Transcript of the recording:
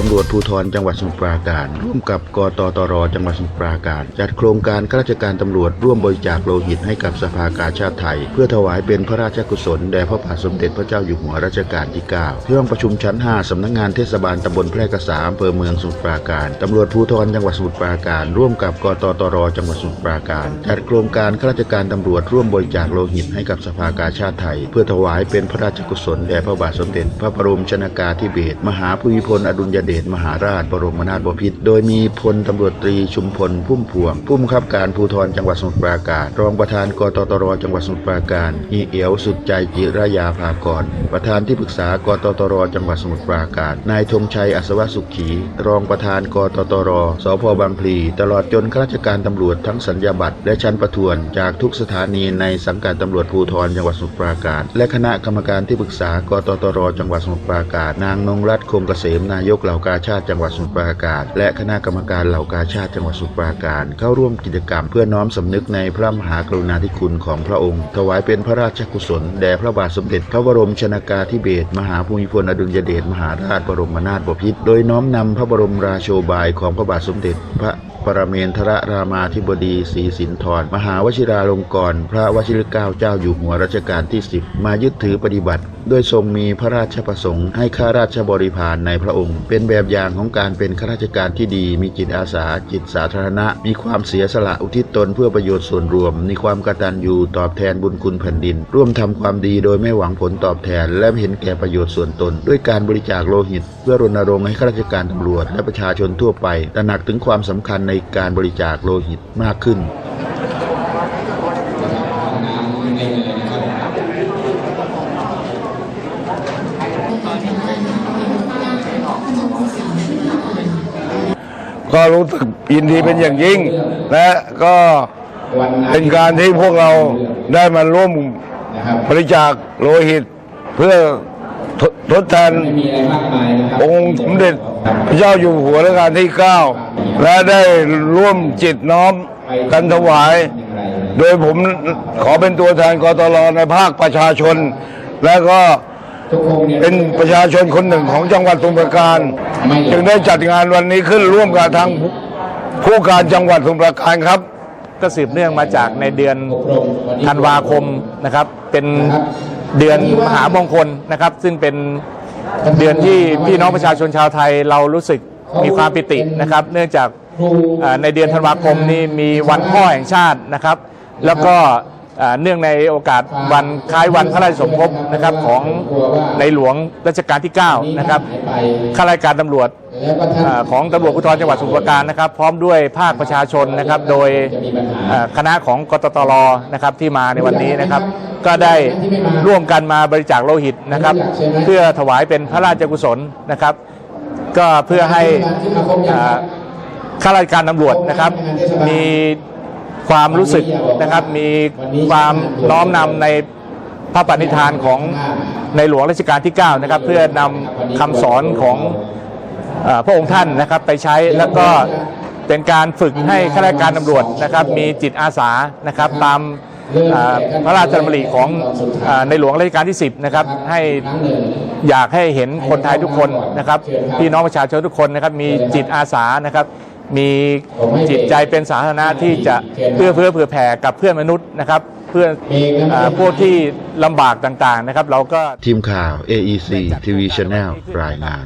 ตำรวจภูธรจังหวัดสมุทรปราการ ร่วมกับกตตรจังหวัดสมุทรปราการ จัดโครงการข้าราชการตำรวจร่วมบริจาคโลหิตให้กับสภากาชาติไทย เพื่อถวายเป็นพระราชกุศลแด่พระบาทสมเด็จพระเจ้าอยู่หัวรัชกาลที่ 9 ที่ห้องประชุมชั้น 5 สำนักงานเทศบาลตำบลแพร่กษาอำเภอเมืองสมุทรปราการตำรวจภูธรจังหวัดสมุทรปราการ ร่วมกับกตตรจังหวัดสมุทรปราการ จัดโครงการข้าราชการตำรวจร่วมบริจาคโลหิตให้กับสภากาชาติไทย เพื่อถวายเป็นพระราชกุศลแด่พระบาทสมเด็จ พระบรมชนากาธิเบศรมหาภูมิพลอดุลยเดชมหาราชบรมนาถบพิตรโดยมีพลตำรวจตรีชุมพลพุ่มพวงผู้บังคับการภูธรจังหวัดสมุทรปราการ รองประธานกตตรจังหวัดสมุทรปราการฮีเอียวสุดใจจิรยาภากร ประธานที่ปรึกษากตตรจังหวัดสมุทรปราการ นายธงชัยอัศวสุขี รองประธานกตตรสพบางพลี ตลอดจนข้าราชการตำรวจทั้งสัญญาบัตรและชั้นประทวนจากทุกสถานีในสังกัดตำรวจภูธรจังหวัดสมุทรปราการ และคณะกรรมการที่ปรึกษากตตรจังหวัดสมุทรปราการ นางนงรัตน์คงเกษมนายกเหล่ากาชาติจังหวัดสมุทรปราการ และคณะกรรมการเหล่ากาชาติจังหวัดสมุทรปราการ เข้าร่วมกิจกรรมเพื่อน้อมสำนึกในพระมหากรุณาธิคุณของพระองค์ ถวายเป็นพระราชกุศลแด่พระบาทสมเด็จพระบรมชนากาธิเบศรมหาภูมิพลอดุลยเดชมหาราชบรมนาถบพิตรโดยน้อมนำพระบรมราโชบายของพระบาทสมเด็จพระ รเมนทรรามาธิบดีศรีสินธรมหาวชิราลงกรณ์พระวชิรเกล้าเจ้าอยู่หัวรัชกาลที่ 10 มายึดถือปฏิบัติด้วยทรงมีพระราชประสงค์ให้ข้าราชบริพารในพระองค์ เป็นแบบอย่างของการเป็นข้าราชการที่ดี มีจิตอาสา จิตสาธารณะ มีความเสียสละอุทิศตนเพื่อประโยชน์ส่วนรวม มีความกตัญญูตอบแทนบุญคุณแผ่นดิน ร่วมทำความดีโดยไม่หวังผลตอบแทน และเห็นแก่ประโยชน์ส่วนตน ด้วยการบริจาคโลหิต เพื่อรณรงค์ให้ข้าราชการตำรวจและประชาชนทั่วไปตระหนักถึงความสำคัญในการบริจาคโลหิตมากขึ้น ก็รู้สึกยินดีเป็นอย่างยิ่ง และก็เป็นการที่พวกเราได้มาร่วมบริจาคโลหิตเพื่อ ทดทดแทนองค์สมเด็จพระเจ้าอยู่หัวรัชกาลที่ 9 และได้ร่วมจิตน้อมกันถวาย โดยผมขอเป็นตัวแทนกตลในภาคประชาชน และก็เป็นประชาชนคนหนึ่งของจังหวัดสมุพรปราการ จึงได้จัดงานวันนี้ขึ้นร่วมกับทางผู้การจังหวัดสมุพรปราการครับ ก็สืบเนื่องมาจากในเดือนธันวาคมนะครับ เป็น เดือนมหามงคลนะครับ ซึ่งเป็นเดือนที่พี่น้องประชาชนชาวไทยเรารู้สึกมีความปิตินะครับ เนื่องจากในเดือนธันวาคมนี้มีวันพ่อแห่งชาตินะครับ แล้วก็เนื่องในโอกาสวันคล้ายวันพระราชสมภพนะครับของในหลวงรัชกาลที่ 9 นะครับข้าราชการตำรวจ ของตำรวจภูธรจังหวัดสมุพรปราการนะครับ พร้อมด้วยภาคประชาชนนะครับ โดยคณะของกตตรนะครับที่มาในวันนี้นะครับ ก็ได้ร่วมกันมาบริจาคโลหิตนะครับ เพื่อถวายเป็นพระราชกุศลนะครับ ก็เพื่อให้ข้าราชการตำรวจนะครับ มีความรู้สึกนะครับ มีความน้อมนำในพระปณิธานของในหลวงรัชกาลที่ 9 นะครับ เพื่อนำคำสอนของ พระองค์ท่านนะครับไปใช้แล้วก็เป็นการฝึกให้ข้าราชการตำรวจนะครับมีจิตอาสานะครับตามเอ่อพระราชดำริของเอ่อในหลวงรัชกาลที่ 10 นะครับ ให้อยากให้เห็นคนไทยทุกคนนะครับพี่น้องประชาชนทุกคนนะครับ มีจิตอาสานะครับ มีจิตใจเป็นสาธารณะที่จะเพื่อเพื่อเผื่อแผ่กับเพื่อนมนุษย์นะครับ เพื่อนเอ่อพวกที่ลำบากต่างๆนะครับ เราก็ทีมข่าว AEC TV Channel รายงาน